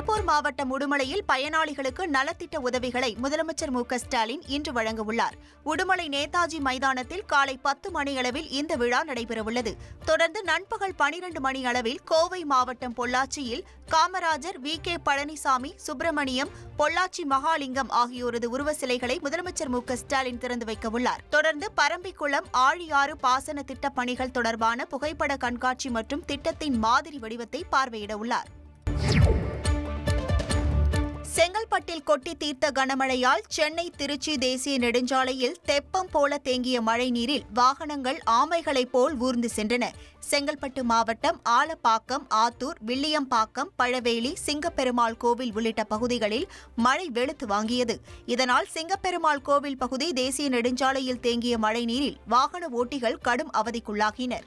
திருப்பூர் மாவட்டம் உடுமலையில் பயனாளிகளுக்கு நலத்திட்ட உதவிகளை முதலமைச்சர் மு ஸ்டாலின் இன்று வழங்கவுள்ளார். உடுமலை நேதாஜி மைதானத்தில் காலை பத்து மணியளவில் இந்த விழா நடைபெறவுள்ளது. தொடர்ந்து நண்பகல் பனிரண்டு மணி அளவில் கோவை மாவட்டம் பொள்ளாச்சியில் காமராஜர் வி. கே. பழனிசாமி சுப்பிரமணியம் பொள்ளாச்சி மகாலிங்கம் ஆகியோரது உருவ சிலைகளை முதலமைச்சர் மு ஸ்டாலின் திறந்து வைக்கவுள்ளார். தொடர்ந்து பரம்பிக்குளம் ஆழியாறு பாசன திட்டப் பணிகள் தொடர்பான புகைப்பட கண்காட்சி மற்றும் திட்டத்தின் மாதிரி வடிவத்தை பார்வையிடவுள்ளார். செங்கல்பட்டில் கொட்டி தீர்த்த கனமழையால் சென்னை திருச்சி தேசிய நெடுஞ்சாலையில் தெப்பம் போல தேங்கிய மழைநீரில் வாகனங்கள் ஆமைகளைப் போல் ஊர்ந்து சென்றன. செங்கல்பட்டு மாவட்டம் ஆலப்பாக்கம் ஆத்தூர் வில்லியம்பாக்கம் பழவேலி சிங்கப்பெருமாள் கோவில் உள்ளிட்ட பகுதிகளில் மழை வெளுத்து வாங்கியது. இதனால் சிங்கப்பெருமாள் கோவில் பகுதி தேசிய நெடுஞ்சாலையில் தேங்கிய மழைநீரில் வாகன ஓட்டிகள் கடும் அவதிக்குள்ளாகினர்.